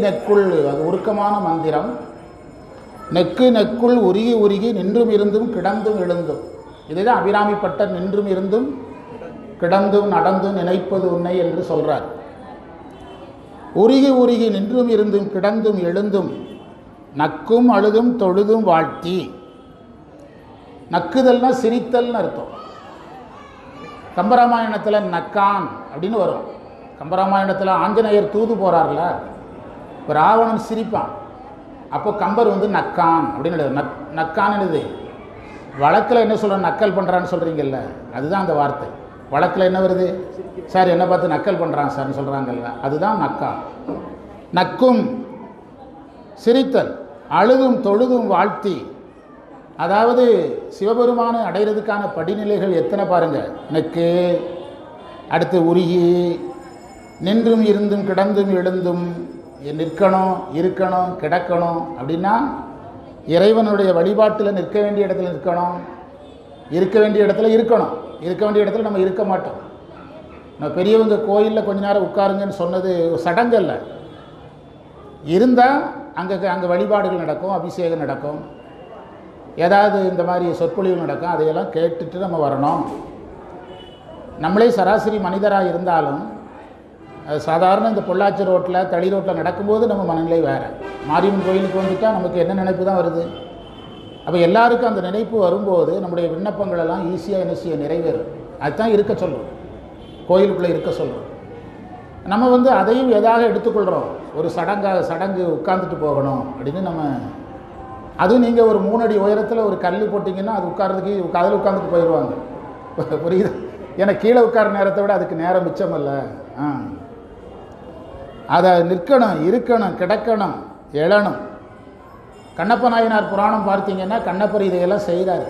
நெக்குள் அது உருக்கமான மந்திரம். நெக்கு நெக்குள் உருகி உருகி நின்றும் இருந்தும் கிடந்தும் எழுந்தும். இதுதான் அபிராமிப்பட்டர் நின்றும் இருந்தும் கிடந்தும் நடந்தும் நினைப்பது உன்னை என்று சொல்றார். உருகி உருகி நின்றும் இருந்தும் கிடந்தும் எழுந்தும் நக்கும் அழுதும் தொழுதும் வாழ்த்தி. நக்குதல்னா சிரித்தல்னு அர்த்தம். கம்பராமாயணத்தில் நக்கான் அப்படின்னு வரும். கம்பராமாயணத்தில் ஆஞ்சநேயர் தூது போகிறார்ல இப்போ ராவணன் சிரிப்பான். அப்போ கம்பர் வந்து நக்கான் அப்படின்னு எழுது நக் நக்கான் எழுது வழக்கில் என்ன சொல்கிறான் நக்கல் பண்ணுறான்னு சொல்கிறீங்கல்ல அதுதான் அந்த வார்த்தை. வழக்கில் என்ன வருது? சார் என்ன பார்த்து நக்கல் பண்ணுறான் சார்னு சொல்கிறாங்கல்ல அதுதான் நக்கான் நக்கும் சிரித்தல் அழுதும் தொழுதும் வாழ்த்தி. அதாவது சிவபெருமானை அடைகிறதுக்கான படிநிலைகள் எத்தனை பாருங்கள் நெக்கு அடுத்து உருகி நின்றும் இருந்தும் கிடந்தும் எழுந்தும் நிற்கணும் இருக்கணும் கிடக்கணும் அப்படின்னா இறைவனுடைய வழிபாட்டில் நிற்க வேண்டிய இடத்துல நிற்கணும். இருக்க வேண்டிய இடத்துல இருக்கணும். இருக்க வேண்டிய இடத்துல நம்ம இருக்க மாட்டோம். நம்ம பெரியவங்க கோயிலில் கொஞ்ச நேரம் உட்காருங்கன்னு சொன்னது சடங்கு இல்லை இருந்தால் அங்கே அங்கே வழிபாடுகள் நடக்கும் அபிஷேகம் நடக்கும். ஏதாவது இந்த மாதிரி சொற்பொழிவு நடக்கும் அதையெல்லாம் கேட்டுட்டு நம்ம வரணும். நம்மளே சராசரி மனிதராக இருந்தாலும் அது சாதாரண இந்த பொள்ளாச்சி ரோட்டில் தளி ரோட்டில் நடக்கும்போது நம்ம மனநிலை வேறு. மாரியம்மன் கோயிலுக்கு வந்துட்டால் நமக்கு என்ன நினைப்பு தான் வருது? அப்போ எல்லாருக்கும் அந்த நினைப்பு வரும்போது நம்முடைய விண்ணப்பங்கள் எல்லாம் ஈஸியாக என்ன செய்ய நிறைவேறும். அதுதான் இருக்க சொல்கிறோம் கோயிலுக்குள்ளே இருக்க சொல்கிறோம் நம்ம வந்து அதையும் எதாக எடுத்துக்கொள்கிறோம் ஒரு சடங்காக சடங்கு உட்காந்துட்டு போகணும் அப்படின்னு நம்ம அதுவும் நீங்கள் ஒரு மூணடி உயரத்தில் ஒரு கல் போட்டிங்கன்னா அது உட்கார்றதுக்கு அதில் உட்காந்துட்டு போயிடுவாங்க புரியுது? ஏன்னா கீழே உட்கார நேரத்தை விட அதுக்கு நேரம் மிச்சம் இல்லை. ஆ. அதை நிற்கணும் இருக்கணும் கிடக்கணும் எழணும். கண்ணப்ப நாயனார் புராணம் பார்த்தீங்கன்னா கண்ணப்பர் இதையெல்லாம் செய்கிறார்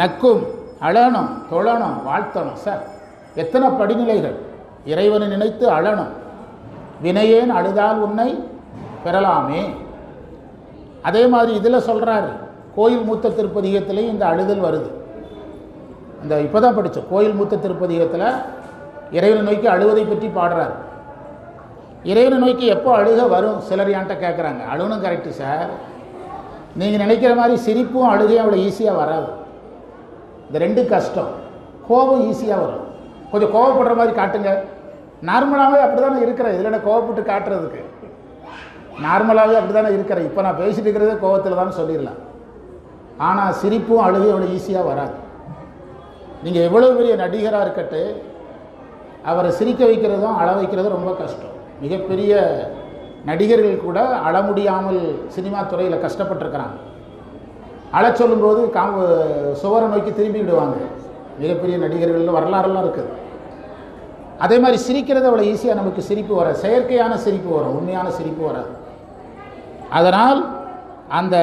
நக்கும் அழணும் தொழணும் வாழ்த்தணும் சார். எத்தனை படிநிலைகள்? இறைவனை நினைத்து அழணும். வினையேன் அழுதால் உன்னை பெறலாமே. அதே மாதிரி இதில் சொல்கிறாரு கோயில் மூத்த திருப்பதிகத்திலையும் இந்த அழுதல் வருது. இந்த இப்போ தான் படித்தோம் கோயில் மூத்த திருப்பதிகத்தில் இறைவனை நோக்கி அழுவதை பற்றி பாடுறாரு. இறைவனை நோக்கி எப்போ அழுக வரும்? சிலர் என்கிட்ட கேட்குறாங்க அழுகணும் கரெக்டு சார் நீங்கள் நினைக்கிற மாதிரி சிரிப்பும் அழுகையும் அவ்வளோ ஈஸியாக வராது. இந்த ரெண்டு கஷ்டம். கோபம் ஈஸியாக வரும். கொஞ்சம் கோவப்படுற மாதிரி காட்டுங்க. நார்மலாகவே அப்படி தானே இருக்கிறேன். இதில் என்ன கோவப்பட்டு காட்டுறதுக்கு? நார்மலாகவே அப்படி தானே இருக்கிறேன். இப்போ நான் பேசிட்டு இருக்கிறதே கோவத்தில் தான் சொல்லிடலாம். ஆனால் சிரிப்பும் அழுகையும் அவ்வளோ ஈஸியாக வராது. நீங்கள் எவ்வளோ பெரிய நடிகராக இருக்கட்டு அவரை சிரிக்க வைக்கிறதும் அள வைக்கிறதும் ரொம்ப கஷ்டம். மிகப்பெரிய நடிகர்கள் கூட அழ முடியாமல் சினிமா துறையில் கஷ்டப்பட்டிருக்கிறாங்க. அழச் சொல்லும்போது காம்பு சுவரை நோக்கி திரும்பி விடுவாங்க. மிகப்பெரிய நடிகர்கள் வரலாறுலாம் இருக்குது அதே மாதிரி சிரிக்கிறது அவ்வளோ ஈஸியாக நமக்கு சிரிப்பு வர செயற்கையான சிரிப்பு வரும். உண்மையான சிரிப்பு வராது. அதனால் அந்த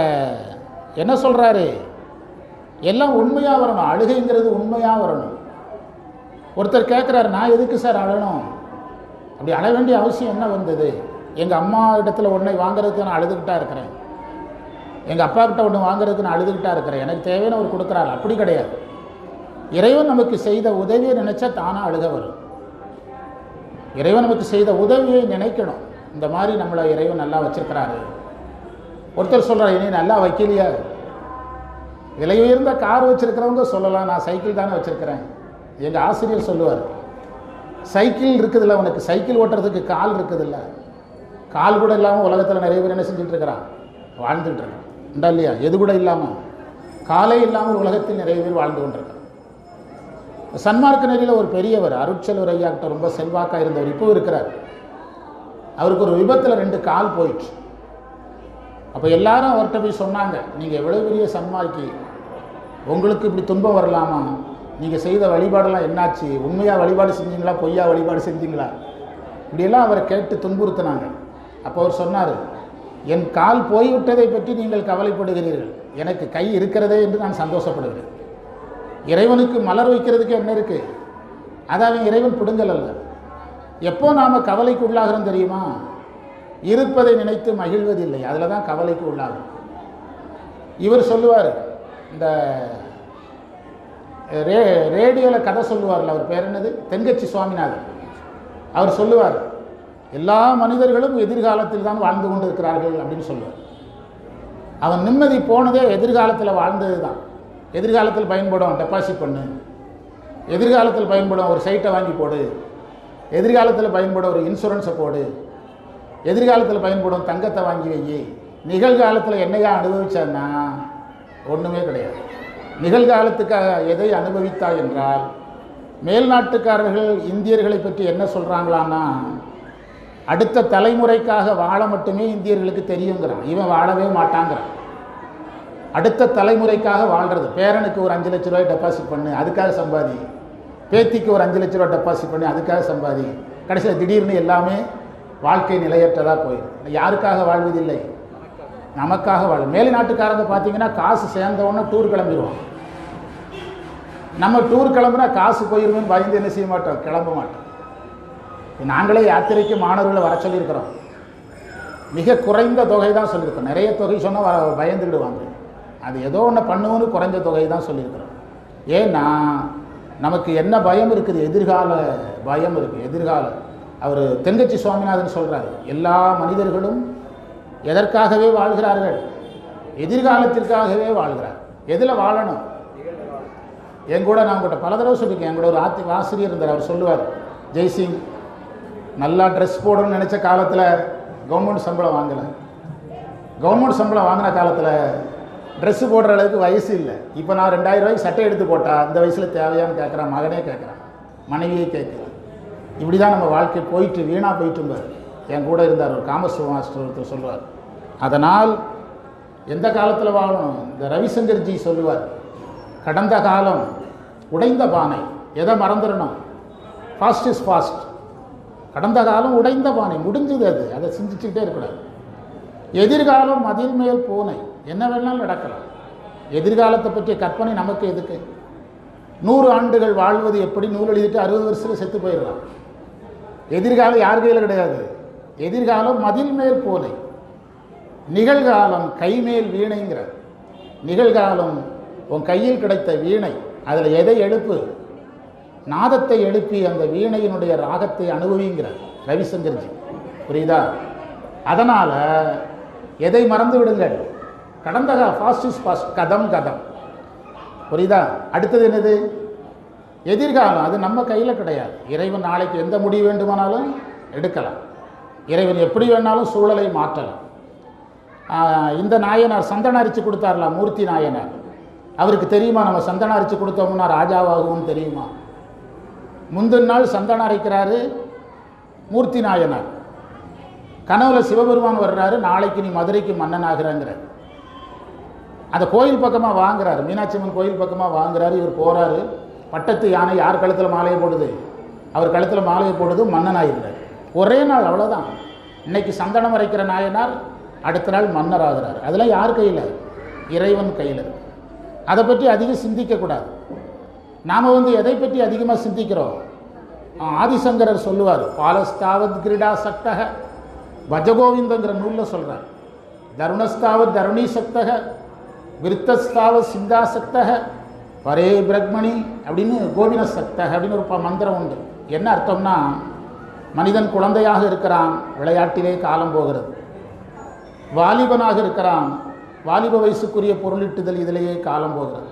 என்ன சொல்கிறாரு எல்லாம் உண்மையாக வரணும். அழுகைங்கிறது உண்மையாக வரணும். ஒருத்தர் கேட்குறாரு நான் எதுக்கு சார் அழணும்? அப்படி அழ வேண்டிய அவசியம் என்ன வந்தது? எங்கள் அம்மா இடத்துல ஒன்றை வாங்குறதுக்கு நான் அழுதுகிட்டா இருக்கிறேன். எங்கள் அப்பா கிட்ட ஒன்று வாங்குறதுக்கு நான் அழுதுகிட்டா இருக்கிறேன். எனக்கு தேவையான அவர் கொடுக்குறாரு. அப்படி கிடையாது. இறைவன் நமக்கு செய்த உதவியை நினைச்சா தானாக அழுக வரும். இறைவன் நமக்கு செய்த உதவியை நினைக்கணும். இந்த மாதிரி நம்மளை இறைவன் நல்லா வச்சிருக்கிறாரு. ஒருத்தர் சொல்கிறார் இனி நல்லா வைக்கலையா? விலை உயர்ந்த கார் வச்சுருக்கிறவங்க சொல்லலாம். நான் சைக்கிள் தானே வச்சுருக்கிறேன். எங்கள் ஆசிரியர் சொல்லுவார் சைக்கிள் இருக்குதுல்ல உனக்கு சைக்கிள் ஓட்டுறதுக்கு கால் இருக்குதுல்ல. கால் கூட இல்லாமல் உலகத்தில் நிறைய பேர் என்ன செஞ்சுட்டு இருக்கிறான்? வாழ்ந்துட்டு இருக்கான். உண்டா இல்லையா? எது கூட இல்லாமல் காலே இல்லாமல் உலகத்தில் நிறைய பேர் வாழ்ந்து கொண்டிருக்கான் சன்மார்க்க நெறியில் ஒரு பெரியவர் அருட்செல்வர் ஐயாக்கிட்ட ரொம்ப செல்வாக்காக இருந்தவர் இப்போ இருக்கிறார். அவருக்கு ஒரு விபத்தில் ரெண்டு கால் போயிடுச்சு. அப்போ எல்லாரும் அவர்கிட்ட போய் சொன்னாங்க நீங்கள் எவ்வளோ பெரிய சன்மார்க்கி. உங்களுக்கு இப்படி துன்பம் வரலாமா? நீங்கள் செய்த வழிபாடெல்லாம் என்னாச்சு? உண்மையாக வழிபாடு செஞ்சீங்களா? பொய்யா வழிபாடு செஞ்சீங்களா? இப்படியெல்லாம் அவரை கேட்டு துன்புறுத்தினாங்க. அப்போ அவர் சொன்னார் என் கால் போய்விட்டதை பற்றி நீங்கள் கவலைப்படுகிறீர்கள். எனக்கு கை இருக்கிறதே என்று நான் சந்தோஷப்படுகிறேன். இறைவனுக்கு மலர் வைக்கிறதுக்கு என்ன இருக்குது அவன் இறைவன் பிடுங்கல் அல்ல. எப்போ நாம் கவலைக்கு உள்ளாகிறோம் தெரியுமா? இருப்பதை நினைத்து மகிழ்வதில்லை. அதில் தான் கவலைக்கு உள்ளாகும். இவர் சொல்லுவார் இந்த ரே ரேடியோவில் கதை சொல்லுவார்ல அவர் பேர் என்னது? தென்கட்சி சுவாமிநாதன். அவர் சொல்லுவார் எல்லா மனிதர்களும் எதிர்காலத்தில் தான் வாழ்ந்து கொண்டு இருக்கிறார்கள் அப்படின்னு சொல்லுவார். அவன் நிம்மதி போனதே எதிர்காலத்தில் வாழ்ந்தது தான் எதிர்காலத்தில் பயன்படும் டெபாசிட் பண்ணு. எதிர்காலத்தில் பயன்படும் ஒரு சைட்டை வாங்கி போடு. எதிர்காலத்தில் பயன்படும் ஒரு இன்சூரன்ஸை போடு. எதிர்காலத்தில் பயன்படும் தங்கத்தை வாங்கி வை. நிகழ்காலத்தில் என்னையா அனுபவிச்சான்னா ஒன்றுமே கிடையாது. நிகழ்காலத்துக்காக எதை அனுபவித்தாய் என்றால் மேல்நாட்டுக்காரர்கள் இந்தியர்களை பற்றி என்ன சொல்கிறாங்களான்னா அடுத்த தலைமுறைக்காக வாழ மட்டுமே இந்தியர்களுக்கு தெரியுங்கிறான். இவன் வாழவே மாட்டாங்கிறான். அடுத்த தலைமுறைக்காக வாழ்கிறது பேரனுக்கு ஒரு அஞ்சு லட்ச ரூபாய் டெபாசிட் பண்ணு அதுக்காக சம்பாதி. பேத்திக்கு ஒரு அஞ்சு லட்ச ரூபாய் டெபாசிட் பண்ணி அதுக்காக சம்பாதி. கடைசியில் திடீர்னு எல்லாமே வாழ்க்கை நிலையற்றதாக போயிடும் யாருக்காக வாழ்வதில்லை? நமக்காக வாழ மேல் நாட்டுக்காரங்க பார்த்தீங்கன்னா காசு சேர்ந்தவொன்னே டூர் கிளம்பிடுவான். நம்ம டூர் கிளம்புனா காசு போயிருமேன்னு பயந்து என்ன செய்ய மாட்டோம்? கிளம்ப மாட்டோம். நாங்களே யாத்திரைக்கு மாணவர்களை வர சொல்லியிருக்கிறோம். மிக குறைந்த தொகை தான் சொல்லியிருக்கோம் நிறைய தொகை சொன்னால் வர பயந்துக்கிடுவாங்க அது ஏதோ ஒன்று பண்ணுவோன்னு குறைஞ்ச தொகை தான் சொல்லியிருக்கிறோம். ஏன்னா நமக்கு என்ன பயம் இருக்குது? எதிர்கால பயம் இருக்குது எதிர்கால. அவர் தெங்கச்சி சுவாமிநாதன் சொல்கிறார் எல்லா மனிதர்களும் எதற்காகவே வாழ்கிறார்கள்? எதிர்காலத்திற்காகவே வாழ்கிறார். எதில் வாழணும்? என் கூட நான் உங்கள்கிட்ட பல தடவை சொல்லியிருக்கேன். என் கூட ஒரு ஆத்தி ஆசிரியர் இருந்தார். அவர் சொல்லுவார் ஜெய்சிங் நல்லா ட்ரெஸ் போடணும்னு நினச்ச காலத்தில் கவர்மெண்ட் சம்பளம் வாங்கலை. கவர்மெண்ட் சம்பளம் வாங்கின காலத்தில் ட்ரெஸ்ஸு போடுற அளவுக்கு வயசு இல்லை. இப்போ நான் ரெண்டாயிரம் ரூபாய்க்கு சட்டை எடுத்து போட்டால் அந்த வயசில் தேவையான்னு கேட்குறான் மகனே கேட்குறான் மனைவியே கேட்குறான் இப்படி தான் நம்ம வாழ்க்கை போயிட்டு வீணாக போயிட்டும்பார் என் கூட இருந்தார் ஒரு காமர்ஸ் மாஸ்டர் ஒருத்தர் சொல்லுவார். அதனால் எந்த காலத்தில் வாழணும் இந்த ரவிசங்கர் ஜி சொல்லுவார் கடந்த காலம் உடைந்த பானை. எதை மறந்துடணும்? ஃபாஸ்ட் இஸ் ஃபாஸ்ட் கடந்த காலம் உடைந்த பானை. முடிஞ்சது அது. அதை சிந்திச்சுக்கிட்டே இருக்கக்கூடாது. எதிர்காலம் மதில் மேல் பூனை. என்ன வேணாலும் நடக்கலாம். எதிர்காலத்தை பற்றிய கற்பனை நமக்கு எதுக்கு? நூறு ஆண்டுகள் வாழ்வது எப்படி? நூல் எழுதிட்டு அறுபது வருஷத்தில் செத்து போயிடலாம். எதிர்காலம் யார் கையில் கிடையாது? எதிர்காலம் மதில் மேல் பூனை. நிகழ்காலம் கைமேல் வீணைங்கிற. நிகழ்காலம் உன் கையில் கிடைத்த வீணை. அதில் எதை எழுப்பு? நாதத்தை எழுப்பி அந்த வீணையினுடைய ராகத்தை அனுபவிங்கிறார் ரவிசங்கர்ஜி. புரியுதா? அதனால் எதை மறந்து விடுங்கள்? கடந்த ஃபாஸ்ட் இஸ் ஃபாஸ்ட் கதம் கதம். புரியுதா? அடுத்தது என்னது? எதிர்காலம் அது நம்ம கையில் கிடையாது. இறைவன் நாளைக்கு எந்த முடிவு வேண்டுமானாலும் எடுக்கலாம். இறைவன் எப்படி வேணாலும் சூழலை மாற்றலாம். இந்த நாயனார் சந்தன அரிச்சு கொடுத்தார்ல மூர்த்தி நாயனார். அவருக்கு தெரியுமா? நம்ம சந்தனம் அரைச்சி கொடுத்தோம்னா ராஜாவாகவும் தெரியுமா? முந்தின நாள் சந்தனம் அரைக்கிறாரு மூர்த்தி நாயனார். கனவுல சிவபெருமான் வர்றாரு நாளைக்கு நீ மதுரைக்கு மன்னன் ஆகிறாங்கிறார் அந்த கோயில் பக்கமாக வாங்குறாரு மீனாட்சி அம்மன் கோயில் பக்கமாக வாங்குறாரு இவர் போகிறாரு பட்டத்து யானை யார் கழுத்தில் மாலையை போடுது? அவர் கழுத்தில் மாலையை போடுது மன்னன் ஆகிறார் ஒரே நாள் அவ்வளோதான் இன்னைக்கு சந்தனம் அரைக்கிற நாயனார் அடுத்த நாள் மன்னர் ஆகிறார் அதெல்லாம் யார் கையில்? இறைவன் கையில் அதை பற்றி அதிகம் சிந்திக்கக்கூடாது. நாம் வந்து எதை பற்றி அதிகமாக சிந்திக்கிறோம்? ஆதிசங்கரர் சொல்லுவார் பாலஸ்தாவத் கிரீடா சக்தக பஜகோவிந்தங்கிற நூலில் சொல்கிறார் தருணஸ்தாவத் தருணி சக்தக விருத்தஸ்தாவத் சிந்தா சக்தக பரே பிரக்மணி அப்படின்னு கோவிந்த சக்தக அப்படின்னு ஒரு ப- மந்திரம் உண்டு. என்ன அர்த்தம்னா மனிதன் குழந்தையாக இருக்கிறான் விளையாட்டிலே காலம் போகிறது. வாலிபனாக இருக்கிறான் வாலிப வயசுக்குரிய பொருளிட்டுதல் இதிலேயே காலம் போகிறது.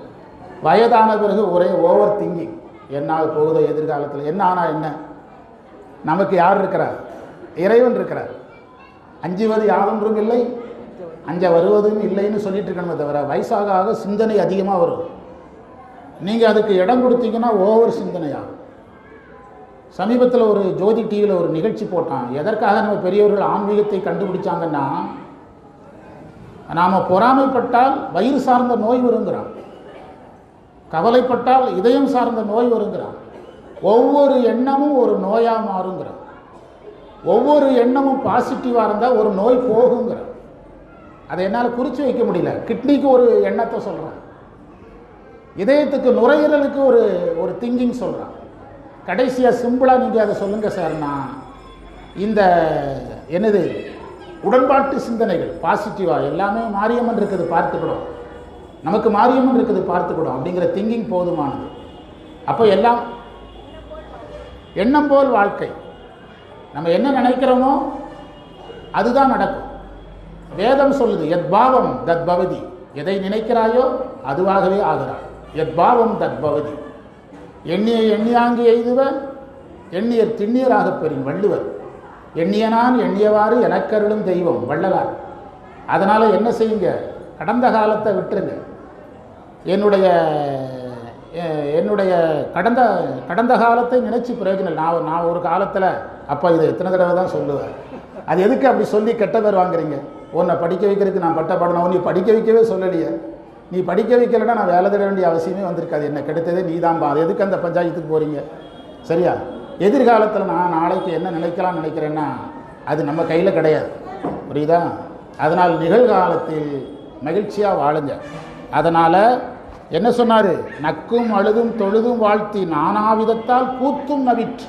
வயதான பிறகு ஒரே ஓவர் திங்கிங் என்ன போகுதோ எதிர்காலத்தில்? என்ன ஆனால் என்ன? நமக்கு யார் இருக்கிறார்? இறைவன் இருக்கிறார். அஞ்சுவது யாதொன்றும் இல்லை அஞ்ச வருவதும் இல்லைன்னு சொல்லிட்டு இருக்கணுமே தவிர வயசாக ஆக சிந்தனை அதிகமாக வரும். நீங்கள் அதுக்கு இடம் கொடுத்தீங்கன்னா ஓவர் சிந்தனையாகும் சமீபத்தில் ஒரு ஜோதி டிவியில் ஒரு நிகழ்ச்சி போட்டான். எதற்காக நம்ம பெரியவர்கள் ஆன்மீகத்தை கண்டுபிடிச்சாங்கன்னா நாம் பொறாமைப்பட்டால் வயிறு சார்ந்த நோய் வருங்கிறான். கவலைப்பட்டால் இதயம் சார்ந்த நோய் வருங்கிறான். ஒவ்வொரு எண்ணமும் ஒரு நோயாக மாறுங்கிறான். ஒவ்வொரு எண்ணமும் பாசிட்டிவாக இருந்தால் ஒரு நோய் போகுங்கிறான். அதை என்னால் குறித்து வைக்க முடியல. கிட்னிக்கு ஒரு எண்ணத்தை சொல்கிறான் இதயத்துக்கு நுரையீரலுக்கு ஒரு ஒரு திங்கிங் சொல்கிறான் கடைசியாக சிம்பிளாக நீங்கள் அதை சொல்லுங்கள் சார்னா இந்த என்னது? உடன்பாட்டு சிந்தனைகள் பாசிட்டிவாக எல்லாமே மாரியம்மன் இருக்குது பார்த்துக்கிடும் நமக்கு மாரியம்மன் இருக்குது பார்த்துக்கிடும் அப்படிங்கிற திங்கிங் போதுமானது. அப்போ எல்லாம் எண்ணம் போல் வாழ்க்கை. நம்ம என்ன நினைக்கிறோமோ அதுதான் நடக்கும். வேதம் சொல்லுது எத் பாவம் தத் பவதி. எதை நினைக்கிறாயோ அதுவாகவே ஆகிறாய் எத் பாவம் தத் பவதி. எண்ணியை எண்ணியாங்கி எய்துவ எண்ணியர் திண்ணியராக பெறும் வள்ளுவர். எண்ணியனான் எண்ணியவாறு எனக்கருளும் தெய்வம் வள்ளலார். அதனால் என்ன செய்யுங்க? கடந்த காலத்தை விட்டுருங்க. என்னுடைய என்னுடைய கடந்த கடந்த காலத்தை நினைச்சு பிரயோஜனம் நான் நான் ஒரு காலத்தில் அப்போ இதை எத்தனை தடவை தான் சொல்லுவேன். அது எதுக்கு அப்படி சொல்லி கெட்ட பேர் வாங்குறீங்க? உன்னை படிக்க வைக்கிறதுக்கு நான் பட்ட படணும் நீ படிக்க வைக்கவே சொல்லலையே. நீ படிக்க வைக்கலைன்னா நான் வேலை தேட வேண்டிய அவசியமே வந்திருக்காது. என்ன கெடுத்ததே நீ தான்பா அது எதுக்கு அந்த பஞ்சாயத்துக்கு போகிறீங்க சரியா? எதிர்காலத்தில் நான் நாளைக்கு என்ன நினைக்கலாம்னு நினைக்கிறேன்னா அது நம்ம கையில் கிடையாது. புரியுதா? அதனால் நிகழ்காலத்தில் மகிழ்ச்சியாக வாழுங்க. அதனால் என்ன சொன்னார்? நக்கும் அழுதும் தொழுதும் வாழ்த்தி நானாவிதத்தால் கூத்தும் நவிற்று.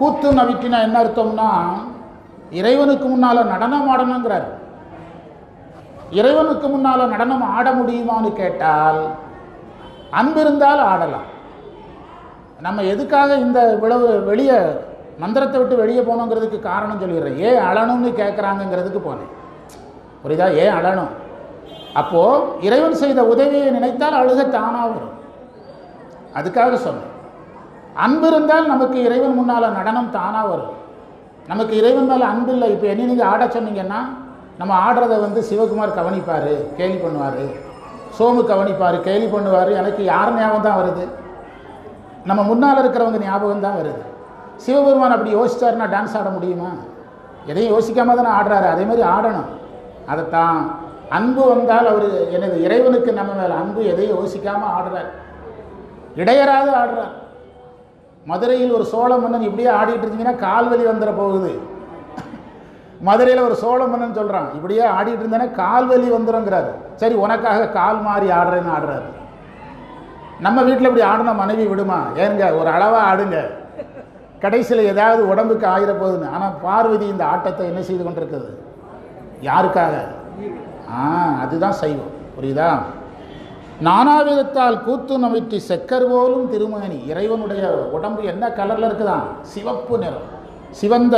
கூத்தும் நவிற்றினா என்ன அர்த்தம்னா இறைவனுக்கு முன்னால் நடனம் ஆடணுங்கிறார். இறைவனுக்கு முன்னால் நடனம் ஆட முடியுமான்னு கேட்டால் அன்பு இருந்தால் ஆடலாம். நம்ம எதுக்காக இந்த இவ்வளவு வெளியே மந்திரத்தை விட்டு வெளியே போகணுங்கிறதுக்கு காரணம் சொல்லிடுறேன். ஏன் அழணும்னு கேட்குறாங்கங்கிறதுக்கு போனேன். புரியுதா? ஏன் அழணும்? அப்போது இறைவன் செய்த உதவியை நினைத்தால் அழுக தானாக வரும். அதுக்காக சொன்னேன். அன்பு இருந்தால் நமக்கு இறைவன் முன்னால் நடனம் தானாக வரும். நமக்கு இறைவன் மேலே அன்பு இல்லை. இப்போ என்ன நீங்கள் ஆட சொன்னீங்கன்னா நம்ம ஆடுறத வந்து சிவகுமார் கவனிப்பார் கேலி பண்ணுவார். சோமு கவனிப்பார் கேலி பண்ணுவார். எனக்கு யார் ஞாபகம் தான் வருது? நம்ம முன்னால் இருக்கிறவங்க ஞாபகம் தான் வருது. சிவபெருமான் அப்படி யோசிச்சாருன்னா டான்ஸ் ஆட முடியுமா? எதையும் யோசிக்காம தானே ஆடுறாரு. அதே மாதிரி ஆடணும். அதைத்தான் அன்பு வந்தால் அவர் எனது இறைவனுக்கு நம்ம மேலே அன்பு எதையும் யோசிக்காமல் ஆடுறார். இடையராது ஆடுறார். மதுரையில் ஒரு சோழ மன்னன் இப்படியே ஆடிட்டு இருந்தீங்கன்னா கால்வலி வந்துட போகுது. மதுரையில் ஒரு சோழ மன்னன் சொல்கிறான் இப்படியே ஆடிட்டு இருந்தேன்னா கால்வலி வந்துடுங்கிறாரு சரி உனக்காக கால் மாறி ஆடுறேன்னு ஆடுறாரு. நம்ம வீட்டில் இப்படி ஆடின மனைவி விடுமா? ஏங்க ஒரு அளவாக ஆடுங்க. கடைசியில் ஏதாவது உடம்புக்கு ஆயிர போகுதுன்னு. ஆனால் பார்வதி இந்த ஆட்டத்தை என்ன செய்து கொண்டிருக்குது யாருக்காக? ஆ அதுதான் சைவம். புரியுதா? நானாவிதத்தால் கூத்து நமிட்டி செக்கர் போலும் திருமணி இறைவனுடைய உடம்பு என்ன கலரில் இருக்குதான் சிவப்பு நிறம். சிவந்த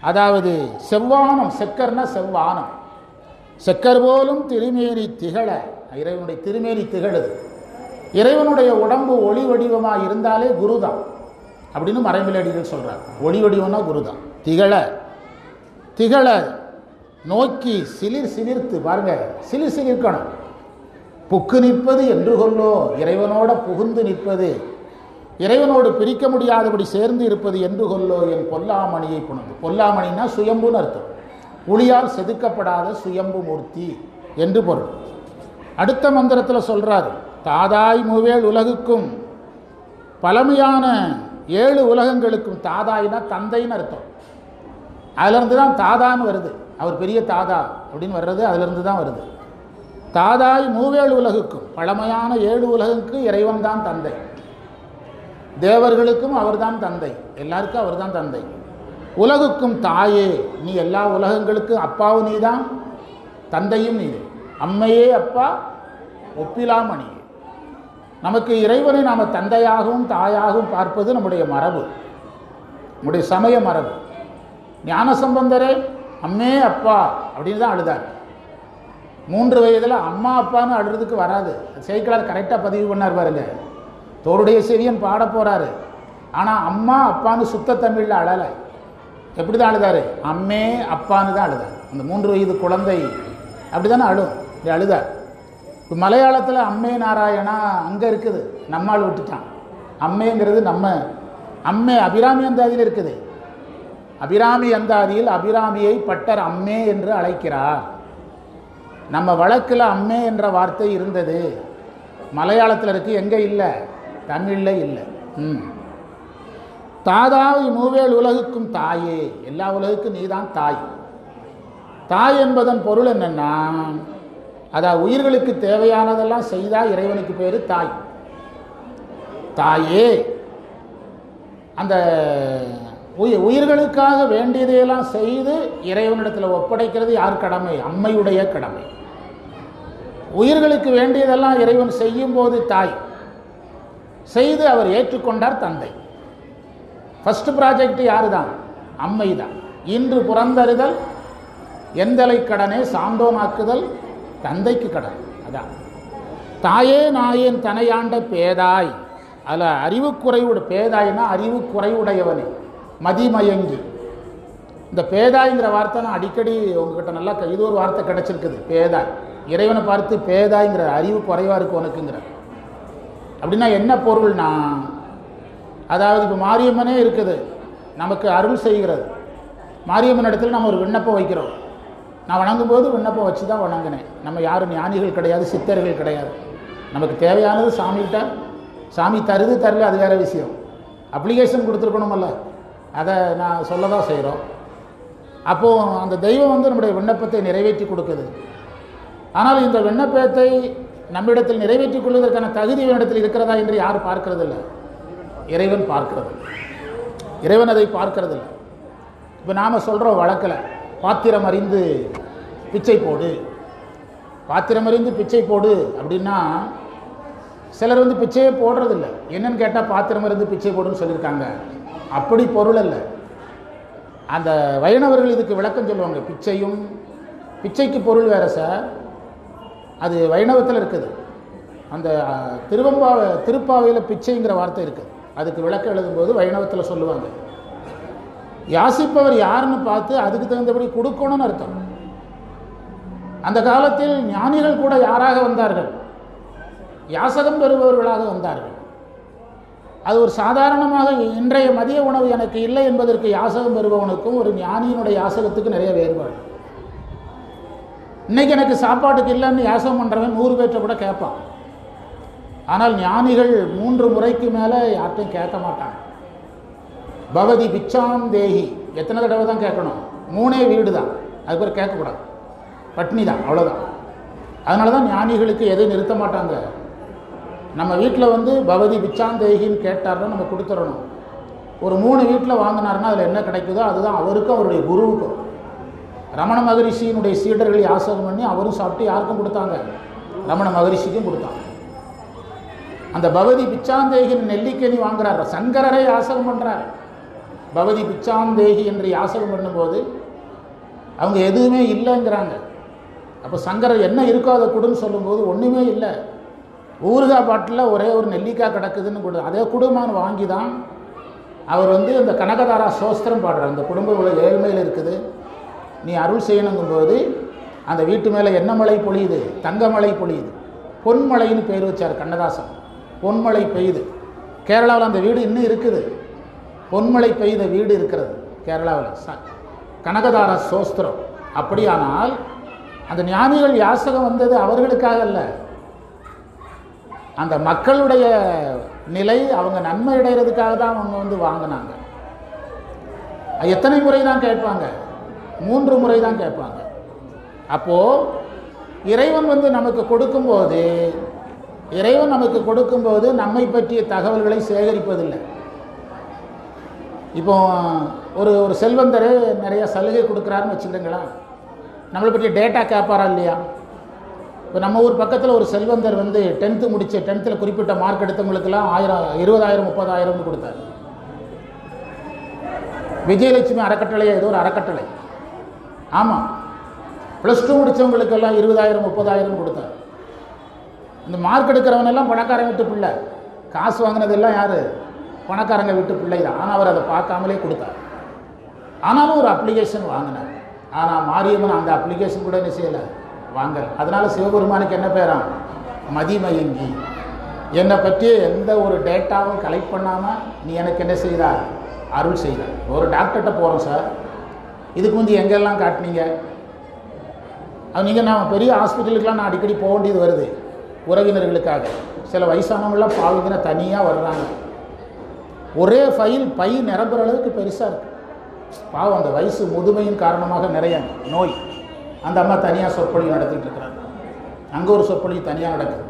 அதாவது செவ்வானம். செக்கர்னா செவ்வானம். செக்கர் போலும் திருமேனி திகழ. இறைவனுடைய திருமேனி திகழுது. இறைவனுடைய உடம்பு ஒளி வடிவமாக இருந்தாலே குருதான். அப்படின்னு மறைமலடிகள் சொல்கிறார் ஒளி வடிவம்னா குருதான். திகழ. திகழ. நோக்கி சிலிர் சிலிர்த்து பாருங்க சிலிர் சிலிர்க்கணும். புக்கு நிற்பது என்று கொல்லோ இறைவனோட புகுந்து நிற்பது. இறைவனோடு பிரிக்க முடியாதபடி சேர்ந்து இருப்பது என்று கொல்லோ என் பொல்லாமணியை புணர்ந்து. பொல்லாமணினா சுயம்புன்னு அர்த்தம். ஒளியால் செதுக்கப்படாத சுயம்பு மூர்த்தி என்று பொருள். அடுத்த மந்திரத்தில் சொல்கிறாரு தாதாய் மூவேல் உலகுக்கும் பழமையான ஏழு உலகங்களுக்கும் தாதாய்னா தந்தைன்னு அர்த்தம். அதிலிருந்து தான் தாதான்னு வருது. அவர் பெரிய தாதா அப்படின்னு வர்றது அதிலிருந்து தான் வருது. தாதாய் மூவேழு உலகுக்கும் பழமையான ஏழு உலகுக்கு இறைவன் தான் தந்தை. தேவர்களுக்கும் அவர்தான் தந்தை. எல்லாருக்கும் அவர்தான் தந்தை. உலகுக்கும் தாயே நீ எல்லா உலகங்களுக்கும் அப்பாவும் நீதான் தந்தையும் நீ. அம்மையே அப்பா ஒப்பிலாமணி நமக்கு இறைவனை நாம் தந்தையாகவும் தாயாகவும் பார்ப்பது நம்முடைய மரபு. நம்முடைய சமய மரபு. ஞானசம்பந்தரே அம்மே அப்பா அப்படின்னு தான் அழுதார். மூன்று வயதில் அம்மா அப்பான்னு அழுறதுக்கு வராது. சேக்கிலார் கரெக்டாக பதிவு பண்ணார் பாருங்க. தோருடைய செவியன் பாட போகிறாரு ஆனால் அம்மா அப்பான்னு சுத்த தமிழில் அழலை. எப்படி தான் அழுதாரு? அம்மே அப்பான்னு தான் அழுதார். அந்த மூன்று வயது குழந்தை அப்படி தானே அழும். இது அழுதார். இப்போ மலையாளத்தில் அம்மே நாராயணா அங்கே இருக்குது. நம்மால் விட்டுட்டான். அம்மேங்கிறது நம்ம. அம்மே அபிராமி அந்தாதியில் இருக்குது. அபிராமி அந்தாதியில் அபிராமியை பட்டர் அம்மே என்று அழைக்கிறார். நம்ம வழக்கில் அம்மே என்ற வார்த்தை இருந்தது. மலையாளத்தில் இருக்குது எங்கே இல்லை? தமிழில் இல்லை. ம். தாதாவை மூவேல் உலகுக்கும் தாயே. எல்லா உலகுக்கும் நீதான் தாய். தாய் என்பதன் பொருள் என்னென்னா அதான் உயிர்களுக்கு தேவையானதெல்லாம் செய்தா இறைவனுக்கு பேர் தாய். தாயே. அந்த உயிர் உயிர்களுக்காக வேண்டியதையெல்லாம் செய்து இறைவனிடத்தில் ஒப்படைக்கிறது யார் கடமை? அம்மையுடைய கடமை. உயிர்களுக்கு வேண்டியதெல்லாம் இறைவன் செய்யும் போது தாய். செய்து அவர் ஏற்றுக்கொண்டார் தந்தை. ஃபர்ஸ்ட் ப்ராஜெக்ட் யாரு தான் அம்மை தான் இன்று புறந்தறுதல் எந்தலை கடனே சாந்தோமாக்குதல் தந்தைக்கு கடன். அதான். தாயே நாயேன் தனையாண்ட பேதாய். அதில் அறிவுக்குறைவுட பேதாய்னா அறிவுக்குறைவுடையவனே. மதிமயங்கி. இந்த பேதாய்ங்கிற வார்த்தை நான் அடிக்கடி உங்ககிட்ட நல்லா இது ஒரு வார்த்தை கிடச்சிருக்குது. பேதாய். இறைவனை பார்த்து பேதாய்ங்கிற அறிவு குறைவாக இருக்கும் உனக்குங்கிற. அப்படின்னா என்ன பொருள்னா அதாவது இப்போ மாரியம்மனே இருக்குது. நமக்கு அருள் செய்கிறது. மாரியம்மன் இடத்துல நம்ம ஒரு விண்ணப்பம் வைக்கிறோம். நான் வணங்கும்போது விண்ணப்பம் வச்சு தான் வணங்கினேன். நம்ம யாரும் ஞானிகள் கிடையாது சித்தர்கள் கிடையாது. நமக்கு தேவையானது சாமிகிட்ட சாமி தருது தரல அது வேற விஷயம். அப்ளிகேஷன் கொடுத்துருக்கணுமல்ல. அதை நான் சொல்ல தான் செய்கிறோம் அப்போது அந்த தெய்வம் வந்து நம்முடைய விண்ணப்பத்தை நிறைவேற்றி கொடுக்குது. ஆனால் இந்த விண்ணப்பத்தை நம்மிடத்தில் நிறைவேற்றிக் கொள்வதற்கான தகுதி இடத்தில் இருக்கிறதா என்று யார் பார்க்கறதில்ல. இறைவன் பார்க்கிறது. இறைவன் அதை பார்க்கறதில்ல. இப்போ நாம் சொல்கிறோம் வழக்கில் பாத்திரம் அறிந்து பிச்சை போடு. பாத்திரம் அறிந்து பிச்சை போடு அப்படின்னா சிலர் வந்து பிச்சையே போடுறதில்ல. என்னன்னு கேட்டால் பாத்திரம் இருந்து பிச்சை போடுன்னு சொல்லியிருக்காங்க. அப்படி பொருள் அல்ல. அந்த வைணவர்கள் இதுக்கு விளக்கம் சொல்லுவாங்க. பிச்சையும் பிச்சைக்கு பொருள் வேற சார். அது வைணவத்தில் இருக்குது. அந்த திருவம்பாவை திருப்பாவையில் பிச்சைங்கிற வார்த்தை இருக்குது. அதுக்கு விளக்கம் எழுதும்போது வைணவத்தில் சொல்லுவாங்க. யாசிப்பவர் யாருன்னு பார்த்து அதுக்கு தகுந்தபடி கொடுக்கணும்னு அர்த்தம். அந்த காலத்தில் ஞானிகள் கூட யாராக வந்தார்கள்? யாசகம் பெறுபவர்களாக வந்தார்கள். அது ஒரு சாதாரணமாக இன்றைய மதிய உணவு எனக்கு இல்லை என்பதற்கு யாசகம் பெறுபவனுக்கும் ஒரு ஞானியினுடைய யாசகத்துக்கு நிறைய வேறுபாடு. இன்னைக்கு எனக்கு சாப்பாட்டுக்கு இல்லைன்னு யாசகம் பண்ணுறவன் நூறு பேர்ட்ட கூட கேட்பான். ஆனால் ஞானிகள் மூன்று முறைக்கு மேலே யார்ட்டையும் கேட்க மாட்டாங்க. பவதி பிச்சாம் தேஹி எத்தனை தடவை தான் கேட்கணும்? மூணே வீடு தான். அதுக்கு கேட்கக்கூடாது. பட்னி தான் அவ்வளோதான் அதனால தான் ஞானிகளுக்கு எதையும் நிறுத்த மாட்டாங்க? நம்ம வீட்டில் வந்து பவதி பிச்சாந்தேகின்னு கேட்டார்னா நம்ம கொடுத்துடணும். ஒரு மூணு வீட்டில் வாங்கினாருன்னா அதில் என்ன கிடைக்குதோ அதுதான் அவருக்கும் அவருடைய குருவுக்கும். ரமண மகரிஷியினுடைய சீடர்களை யாசகம் பண்ணி அவரும் சாப்பிட்டு யாருக்கும் கொடுத்தாங்க? ரமண மகரிஷிக்கும் கொடுத்தாங்க அந்த பவதி பிச்சாந்தேகின் நெல்லிக்கனி வாங்குறார். சங்கரரை யாசகம் பண்ணுறார் பவதி பிச்சாந்தேகி என்று யாசகம் பண்ணும்போது அவங்க எதுவுமே இல்லைங்கிறாங்க. அப்போ சங்கரர் என்ன இருக்கோ அதை கொடுன்னு சொல்லும்போது ஒன்றுமே இல்லை. ஊறுகாய் பாட்டில் ஒரே ஒரு நெல்லிக்காய் கிடக்குதுன்னு கொடு அதே குடும்பம் வாங்கி தான் அவர் வந்து அந்த கனகதாரா சோஸ்திரம் பாடுறார். அந்த குடும்பம் இவ்வளோ ஏழ்மையில் இருக்குது. நீ அருள் செய்யணுங்கும்போது அந்த வீட்டு மேலே என்ன மழை பொழியுது? தங்க மழை பொழியுது. பொன்மழைன்னு பேர் வச்சார் கண்ணதாசன். பொன்மழை பெய்யுது. கேரளாவில் அந்த வீடு இன்னும் இருக்குது. பொன்மழை பெய்த வீடு இருக்கிறது கேரளாவில். ச கனகதார சோஸ்திரம். அப்படியானால் அந்த ஞானிகள் யாசகம் வந்தது அவர்களுக்காக அல்ல. அந்த மக்களுடைய நிலை அவங்க நன்மை அடைகிறதுக்காக தான் அவங்க வந்து வாங்கினாங்க. எத்தனை முறை தான் கேட்பாங்க? மூன்று முறை தான் கேட்பாங்க. அப்போது இறைவன் வந்து நமக்கு கொடுக்கும்போது இறைவன் நமக்கு கொடுக்கும்போது நம்மை பற்றிய தகவல்களை சேகரிப்பதில்லை. இப்போ ஒரு ஒரு செல்வந்தர் நிறைய சலுகை கொடுக்குறாருன்னு வச்சுக்கிட்டுங்களா நம்மளை பற்றி டேட்டா கேட்பாரா இல்லையா? இப்போ நம்ம ஊர் பக்கத்தில் ஒரு செல்வந்தர் வந்து டென்த்து முடிச்சு டென்த்தில் குறிப்பிட்ட மார்க் எடுத்தவங்களுக்கெல்லாம் ஆயிரம் இருபதாயிரம் முப்பதாயிரம்னு கொடுத்தாரு. விஜயலட்சுமி அறக்கட்டளையா? ஏதோ ஒரு அறக்கட்டளை. ஆமாம் ப்ளஸ் டூ முடித்தவங்களுக்கெல்லாம் இருபதாயிரம் முப்பதாயிரம் கொடுத்தார். இந்த மார்க் எடுக்கிறவனெல்லாம் பணக்காரங்கிட்ட பிள்ளை. காசு வாங்கினதெல்லாம் யார்? பணக்காரங்க வீட்டு பிள்ளை தான் ஆனால் அவர் அதை பார்க்காமலே கொடுத்தார். ஆனாலும் ஒரு அப்ளிகேஷன் வாங்கினார். ஆனால் மாரியம்மன் அந்த அப்ளிகேஷன் கூட என்ன செய்யலை? வாங்கல. அதனால் சிவபெருமானுக்கு என்ன பேராம்? மதிமயங்கி. என்னை பற்றிய எந்த ஒரு டேட்டாவும் கலெக்ட் பண்ணாமல் நீ எனக்கு என்ன செய்தார் அருள் செய்தார் ஒரு டாக்டர்கிட்ட போகிறோம் சார் இதுக்கு வந்து எங்கெல்லாம் காட்டினீங்க? அது நீங்கள் நான் பெரிய ஹாஸ்பிட்டலுக்கெலாம் நான் அடிக்கடி போக வேண்டியது வருது. உறவினர்களுக்காக. சில வயசானவங்களாம் பாவங்கின தனியாக வர்றாங்க. ஒரே ஃபைல் பை நிரம்புற அளவுக்கு பெருசாக இருக்குது பாவம் அந்த வயசு முதுமையின் காரணமாக நிறைய நோய். அந்த அம்மா தனியாக சொற்பொழிவு நடத்திட்டு இருக்கிறாங்க. அங்கே ஒரு சொற்பொழிவு தனியாக நடக்குது.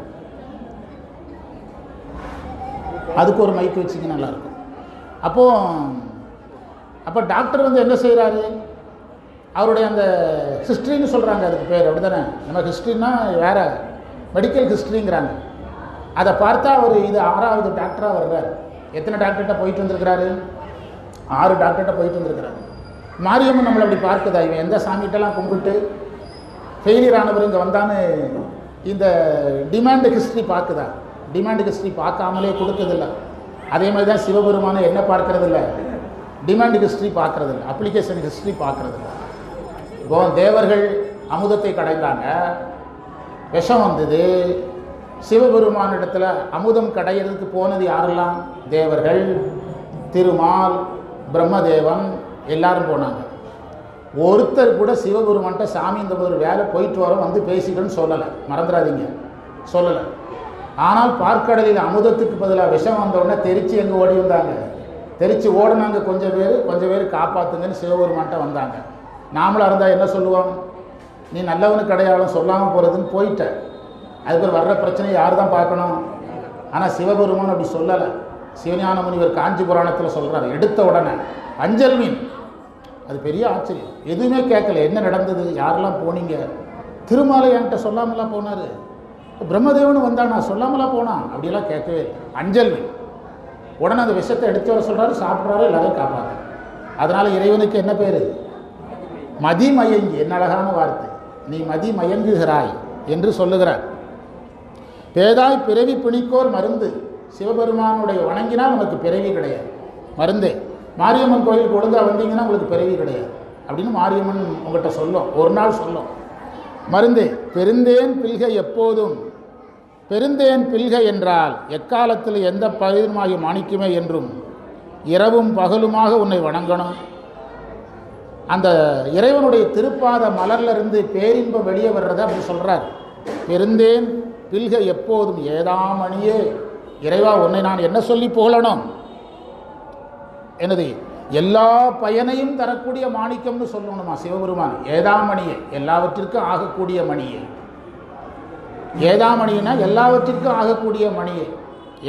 அதுக்கு ஒரு மைக் வச்சிங்க நல்லாயிருக்கும் அப்போது அப்போ டாக்டர் வந்து என்ன செய்கிறாரு அவருடைய அந்த ஹிஸ்ட்ரின்னு சொல்கிறாங்க அதுக்கு பேர். அப்படி தானே நம்ம ஹிஸ்ட்ரின்னா வேறு மெடிக்கல் ஹிஸ்ட்ரிங்கிறாங்க அதை பார்த்தா அவர் இது ஆறாவது டாக்டராக வர்றார். எத்தனை டாக்டர்கிட்ட போயிட்டு வந்திருக்கிறாரு? ஆறு டாக்டர்கிட்ட போயிட்டு வந்திருக்கிறாரு. மாரியம்மன் நம்மளை அப்படி பார்க்குதா? இவன் எந்த சாமிகிட்டலாம் கும்பிட்டு ஃபெயிலியர் ஆனவர் இங்கே வந்தான்னு இந்த டிமாண்ட் ஹிஸ்ட்ரி பார்க்குதா? டிமாண்ட் ஹிஸ்ட்ரி பார்க்காமலே கொடுத்ததில்ல. அதே மாதிரி தான் சிவபெருமானை என்ன பார்க்கறதில்ல? டிமாண்ட் ஹிஸ்ட்ரி பார்க்கறதில்ல. அப்ளிகேஷன் ஹிஸ்ட்ரி பார்க்குறதில்ல. இப்போ தேவர்கள் அமுதத்தை கடைந்தாங்க. விஷம் வந்தது. சிவபெருமானிடத்தில் அமுதம் கடையிறதுக்கு போனது யாரெல்லாம்? தேவர்கள். திருமால் பிரம்மதேவன் எல்லாரும் போனாங்க. ஒருத்தர் கூட சிவபெருமான்கிட்ட சாமி இந்த ஒரு வேலை போயிட்டு வரோம் வந்து பேசிக்கணும்னு சொல்லலை. மறந்துடாதீங்க. சொல்லலை. ஆனால் பார்க்கடலில் அமுதத்துக்கு பதிலாக விஷம் வந்தவுடனே தெரிச்சு எங்கே ஓடி வந்தாங்க? தெரிச்சு ஓடினாங்க கொஞ்சம் பேர் கொஞ்சம் பேர் காப்பாற்றுங்கன்னு சிவபெருமான்கிட்ட வந்தாங்க. நாமளாக இருந்தால் என்ன சொல்லுவோம்? நீ நல்லவனுக்கு கிடையாலும் சொல்லாமல் போகிறதுன்னு போயிட்ட. அதுக்கு வர்ற பிரச்சனையை யார் தான் பார்க்கணும்? ஆனால் சிவபெருமான் அப்படி சொல்லலை. சிவஞான முனிவர் காஞ்சி புராணத்தில் சொல்கிறார் எடுத்த உடனே அஞ்சல் மீன். அது பெரிய ஆச்சரியம். எதுவுமே கேட்கல. என்ன நடந்தது? யாரெல்லாம் போனீங்க? திருமாலை என்கிட்ட சொல்லாமலாம் போனார் பிரம்மதேவனு வந்தான்? நான் சொல்லாமலாம் போனான் அப்படிலாம் கேட்கவே இல்லை. அஞ்சல் மீன். உடனே அந்த விஷத்தை எடுத்து வர சொல்கிறாரு சாப்பிட்றாரு எல்லாரையும் காப்பாற்று அதனால் இறைவனுக்கு என்ன பேர்? மதிமயங்கி. என்ன அழகான வார்த்தை. நீ மதிமயங்குகிறாய் என்று சொல்லுகிறார். பேதாய் பிறவி பிணிக்கோர் மருந்து. சிவபெருமானுடைய வணங்கினால் நமக்கு பிறவி கிடையாது. மருந்தே. மாரியம்மன் கோயிலுக்கு ஒழுங்காக வந்தீங்கன்னா உங்களுக்கு பிறவி கிடையாது. அப்படின்னு மாரியம்மன் உங்கள்கிட்ட சொல்லும். ஒரு நாள் சொல்லும். மருந்தே பெருந்தேன் பில்கை எப்போதும். பெருந்தேன் பில்கை என்றால் எக்காலத்தில் எந்த பகிர்மாகி மாணிக்குமே என்றும் இரவும் பகலுமாக உன்னை வணங்கணும். அந்த இறைவனுடைய திருப்பாத மலர்லேருந்து பேரின்பம் வெளியே வர்றதை அப்படி சொல்கிறார் பெருந்தேன் பில்கை எப்போதும் ஏதாமணியே இறைவா உன்னை நான் என்ன சொல்லி புகழணும்? என்னது எல்லா பயனையும் தரக்கூடிய மாணிக்கம்னு சொல்லணுமா சிவபெருமான்? ஏதாமணியே எல்லாவற்றிற்கும் ஆகக்கூடிய மணியே. ஏதாமணினா எல்லாவற்றிற்கும் ஆகக்கூடிய மணியே.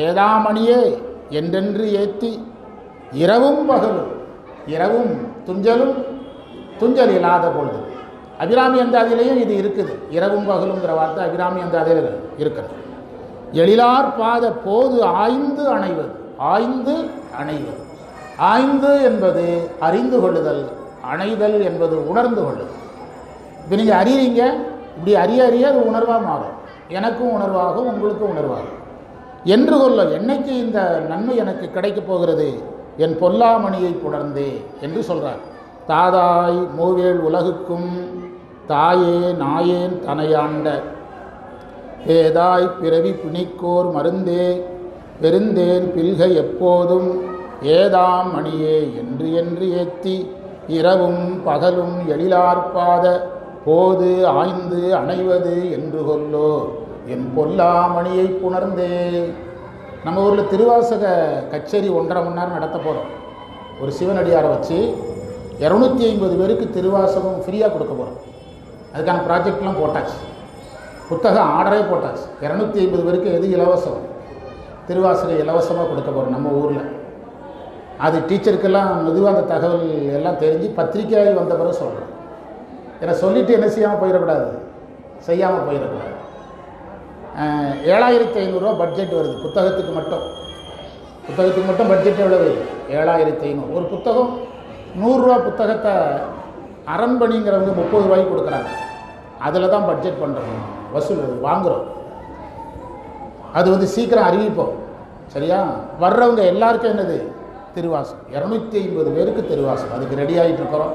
ஏதாமணியே என்றென்று ஏத்தி இரவும் பகலும் இரவும் துஞ்சலும் துஞ்சல் இல்லாத பொழுது. அபிராமி அந்தாதியிலையும் இது இருக்குது. இரவும் பகலுங்கிற வார்த்தை அபிராமி அந்தாதியில் இருக்கிறது. எழிலார் பாத போது ஆய்ந்து அணைவது ஆய்ந்து அணைவது. ஆய்ந்து என்பது அறிந்து கொள்ளுதல் அணைதல் என்பது உணர்ந்து கொள்ளுதல். இப்போ நீங்கள் அறியறீங்க இப்படி அறிய அறிய அது உணர்வாக மாறும். எனக்கும் உணர்வாகும் உங்களுக்கும் உணர்வாகும். என்று கொள்ள என்னைக்கு இந்த நன்மை எனக்கு கிடைக்கப் போகிறது? என் பொல்லாமணியை புணர்ந்தே என்று சொல்கிறார் தாதாய் மூவேல் உலகுக்கும் தாயே நாயேன் தனையாண்ட. ஏதாய் பிறவி பிணிக்கோர் மருந்தே பெருந்தேன் பில்கை எப்போதும் ஏதாம் மணியே என்று என்று ஏத்தி இரவும் பகலும் எழிலார்ப்பாத போது ஆய்ந்து அணைவது என்று கொல்லோ என் பொல்லாமணியை புணர்ந்தே. நம்ம ஊரில் திருவாசக கச்சேரி ஒன்றரை மணி நேரம் நடத்த போகிறோம் ஒரு சிவனடியாரை வச்சு இரநூத்தி ஐம்பது பேருக்கு திருவாசகம் ஃப்ரீயாக கொடுக்க போகிறோம் அதுக்கான ப்ராஜெக்ட்லாம் போட்டாச்சு. புத்தகம் ஆர்டரே போட்டாச்சு. இரநூத்தி ஐம்பது பேருக்கு எது இலவசம்? திருவாசகம் இலவசமாக கொடுக்க போகிறோம் நம்ம ஊரில். அது டீச்சருக்கெல்லாம் மெதுவாக அந்த தகவல் எல்லாம் தெரிஞ்சு பத்திரிக்கையாகி வந்த பிறகு சொல்கிறோம் ஏன்னா சொல்லிவிட்டு என்ன செய்யாமல் போயிடக்கூடாது? செய்யாமல் போயிடக்கூடாது. ஏழாயிரத்தி ஐநூறுரூவா பட்ஜெட் வருது. புத்தகத்துக்கு மட்டும். புத்தகத்துக்கு மட்டும் பட்ஜெட் எவ்வளவு? ஏழாயிரத்தி ஐநூறு. ஒரு புத்தகம் நூறுரூவா புத்தகத்தை அரண்மனைங்கிறவங்க முப்பது ரூபாய்க்கு கொடுக்குறாங்க. அதில் தான் பட்ஜெட் பண்ணுறோம் வசூல் வாங்குகிறோம் அது வந்து சீக்கிரம் அறிவிப்போம். சரியா? வர்றவங்க எல்லாருக்கும் என்னது? திருவாசம் இரநூத்தி ஐம்பது பேருக்கு திருவாசம் அதுக்கு ரெடி ஆகிட்டு இருக்கிறோம்.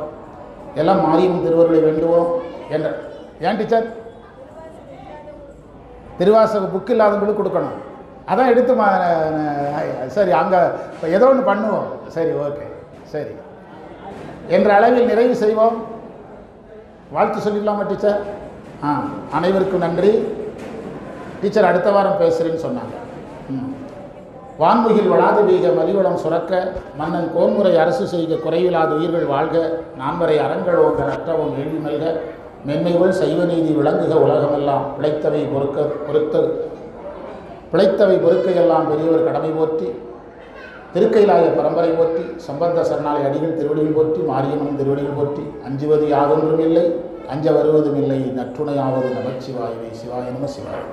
எல்லாம் மாரியம்மன் திருவருளை வேண்டுவோம் என்ற ஏன் டீச்சர் திருவாசக புக் இல்லாதவங்களுக்கு கொடுக்கணும். அதான் எடுத்து மா சரி அங்கே இப்போ ஏதோ ஒன்று பண்ணுவோம். சரி ஓகே சரி. என்ற அளவில் நிறைவு செய்வோம். வாழ்த்து சொல்லிடலாமா டீச்சர் ஆ அனைவருக்கும் நன்றி. டீச்சர் அடுத்த வாரம் பேசுகிறேன்னு சொன்னாங்க. ம். வான்முகில் வளாது வீக மலிவளம் சுரக்க மன்னன் கோன்முறை அரசு செய்க குறைவில்லாத உயிர்கள் வாழ்க நான்வரை அறங்கள் கற்றவும் ரத்தவம் எழுதி மல்க மென்மைகள் சைவ நீதி விளங்குக உலகமெல்லாம் பிழைத்தவை பொறுக்க பொறுத்த பிழைத்தவை பொறுக்கையெல்லாம் பெரியவர் கடமை போற்றி திருக்கைலாய பரம்பரை போற்றி சம்பந்த சரணாலய அடிகள் திருவடிகள் போற்றி மாரியம்மன் திருவடிகள் போற்றி அஞ்சுவது யாதொன்றும் இல்லை அஞ்ச வருவதும் இல்லை நற்றுணையாவது நமச்சிவாயவே சிவாய நம சிவாய்.